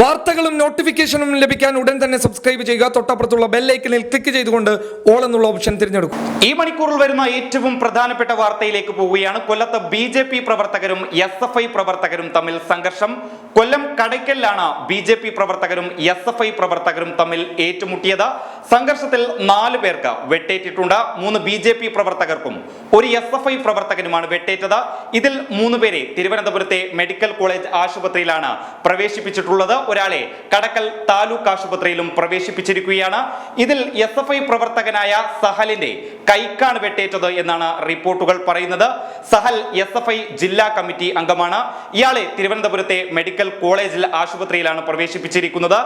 വാർത്തകളും നോട്ടിഫിക്കേഷനും ലഭിക്കാൻ ഉടൻ തന്നെ സബ്സ്ക്രൈബ് ചെയ്യുക. തൊട്ടപ്പുറത്തുള്ള ബെല്ലൈക്കനിൽ ക്ലിക്ക് ചെയ്തുകൊണ്ട് ഓൾ എന്നുള്ള ഓപ്ഷൻ തിരഞ്ഞെടുക്കും. ഈ മണിക്കൂറിൽ വരുന്ന ഏറ്റവും പ്രധാനപ്പെട്ട വാർത്തയിലേക്ക് പോവുകയാണ്. കൊല്ലത്ത് ബി ജെ പി പ്രവർത്തകരും എസ് എഫ് ഐ പ്രവർത്തകരും തമ്മിൽ സംഘർഷം. കൊല്ലം കടയ്ക്കലിലാണ് ബി ജെ പി പ്രവർത്തകരും എസ് എഫ് ഐ പ്രവർത്തകരും തമ്മിൽ ഏറ്റുമുട്ടിയത്. സംഘർഷത്തിൽ നാല് പേർക്ക് വെട്ടേറ്റിട്ടുണ്ട്. മൂന്ന് ബി ജെ പി പ്രവർത്തകർക്കും ഒരു എസ് എഫ് ഐ പ്രവർത്തകനുമാണ് വെട്ടേറ്റത്. ഇതിൽ മൂന്ന് പേരെ തിരുവനന്തപുരത്തെ മെഡിക്കൽ കോളേജ് ആശുപത്രിയിലാണ് പ്രവേശിപ്പിച്ചിട്ടുള്ളത്. ഒരാളെ കടക്കൽ താലൂക്ക് ആശുപത്രിയിലും പ്രവേശിപ്പിച്ചിരിക്കുകയാണ്. ഇതിൽ എസ് എഫ് ഐ പ്രവർത്തകനായ സഹലിന്റെ കൈക്കാണ് വെട്ടേറ്റത് എന്നാണ് റിപ്പോർട്ടുകൾ പറയുന്നത്. സഹൽ എസ് എഫ് ഐ ജില്ലാ കമ്മിറ്റി അംഗമാണ്. ഇയാളെ തിരുവനന്തപുരത്തെ മെഡിക്കൽ കോളേജിൽ ആശുപത്രിയിലാണ് പ്രവേശിപ്പിച്ചിരിക്കുന്നത്.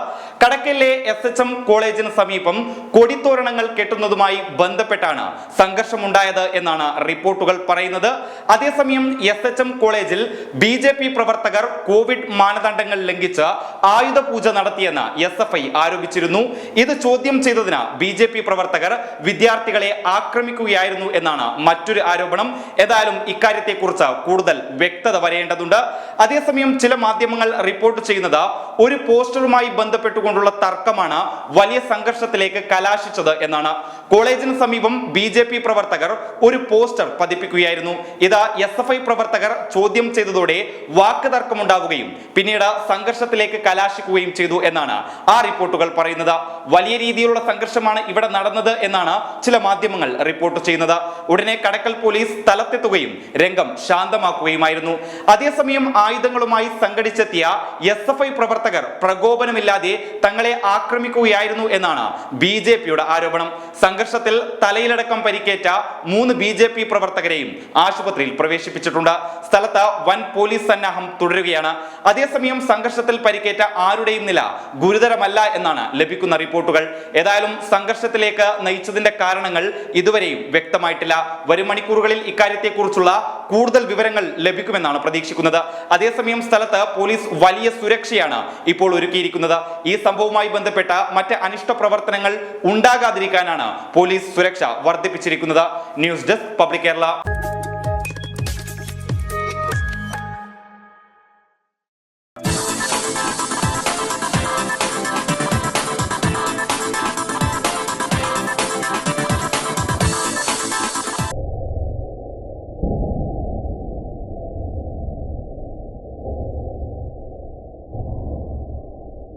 കടക്കലിലെ എസ് എച്ച് എം കോളേജിന് സമീപം കൊടിത്തോരണങ്ങൾ കെട്ടുന്നതുമായി ബന്ധപ്പെട്ടാണ് സംഘർഷമുണ്ടായത് എന്നാണ് റിപ്പോർട്ടുകൾ പറയുന്നത്. അതേസമയം എസ് എച്ച് എം കോളേജിൽ ബി ജെ പി പ്രവർത്തകർ കോവിഡ് മാനദണ്ഡങ്ങൾ ലംഘിച്ച് ആയുധ പൂജ നടത്തിയെന്ന് എസ് എഫ് ഐ ആരോപിച്ചിരുന്നു. ഇത് ചോദ്യം ചെയ്തതിന് ബി ജെ പി പ്രവർത്തകർ വിദ്യാർത്ഥികളെ ആക്രമിക്കുകയായിരുന്നു എന്നാണ് മറ്റൊരു ആരോപണം. ഏതായാലും ഇക്കാര്യത്തെക്കുറിച്ച് കൂടുതൽ വ്യക്തത വരേണ്ടതുണ്ട്. അതേസമയം ചില മാധ്യമങ്ങൾ റിപ്പോർട്ട് ചെയ്യുന്നത് ഒരു പോസ്റ്ററുമായി ബന്ധപ്പെട്ടുകൊണ്ടുള്ള തർക്കമാണ് വലിയ സംഘർഷത്തിലേക്ക് കലാശിച്ചത് എന്നാണ്. കോളേജിന് സമീപം ബി ജെ പി പ്രവർത്തകർ ഒരു പോസ്റ്റർ പതിപ്പിക്കുകയായിരുന്നു. ഇത് എസ് എഫ് ഐ പ്രവർത്തകർ ചോദ്യം ചെയ്തതോടെ വാക്ക് തർക്കമുണ്ടാവുകയും പിന്നീട് സംഘർഷത്തിലേക്ക് കലാശിക്കുകയും ചെയ്തു എന്നാണ് ആ റിപ്പോർട്ടുകൾ പറയുന്നത്. വലിയ രീതിയിലുള്ള സംഘർഷമാണ് ഇവിടെ നടന്നത് എന്നാണ് ചില മാധ്യമങ്ങൾ റിപ്പോർട്ട് ചെയ്യുന്നത്. ഉടനെ കടക്കൽ പോലീസ് സ്ഥലത്തെത്തുകയും രംഗം ശാന്തമാക്കുകയുമായിരുന്നു. അതേസമയം ആയുധങ്ങളുമായി സംഘടിച്ചെത്തിയ എസ് എഫ് ഐ പ്രവർത്തകർ പ്രകോപനമില്ലാതെ തങ്ങളെ ആക്രമിക്കുകയായിരുന്നു എന്നാണ് ബി ജെ പിയുടെ ആരോപണം. സംഘർഷത്തിൽ തലയിലടക്കം പരിക്കേറ്റ മൂന്ന് ബി ജെ പി പ്രവർത്തകരെയും ആശുപത്രിയിൽ പ്രവേശിപ്പിച്ചിട്ടുണ്ട്. സ്ഥലത്ത് വൻ പോലീസ് സന്നാഹം തുടരുകയാണ്. അതേസമയം സംഘർഷത്തിൽ പരിക്കേറ്റ ആരുടെയും നില ഗുരുതരമല്ല എന്നാണ് ലഭിക്കുന്ന റിപ്പോർട്ടുകൾ. ഏതായാലും സംഘർഷത്തിലേക്ക് നയിച്ചതിന്റെ കാരണങ്ങൾ ഇതുവരെയും വ്യക്തമായിട്ടില്ല. വരും മണിക്കൂറുകളിൽ ഇക്കാര്യത്തെക്കുറിച്ചുള്ള കൂടുതൽ വിവരങ്ങൾ ലഭിക്കുമെന്നാണ് പ്രതീക്ഷിക്കുന്നത്. അതേസമയം സ്ഥലത്ത് പോലീസ് വലിയ സുരക്ഷയാണ് ഇപ്പോൾ ഒരുക്കിയിരിക്കുന്നത്. ഈ സംഭവവുമായി ബന്ധപ്പെട്ട മറ്റ് അനിഷ്ട പ്രവർത്തനങ്ങൾ ഉണ്ടാകാതിരിക്കാനാണ് പോലീസ് സുരക്ഷ വർദ്ധിപ്പിച്ചിരിക്കുന്നത്. News desk public Kerala.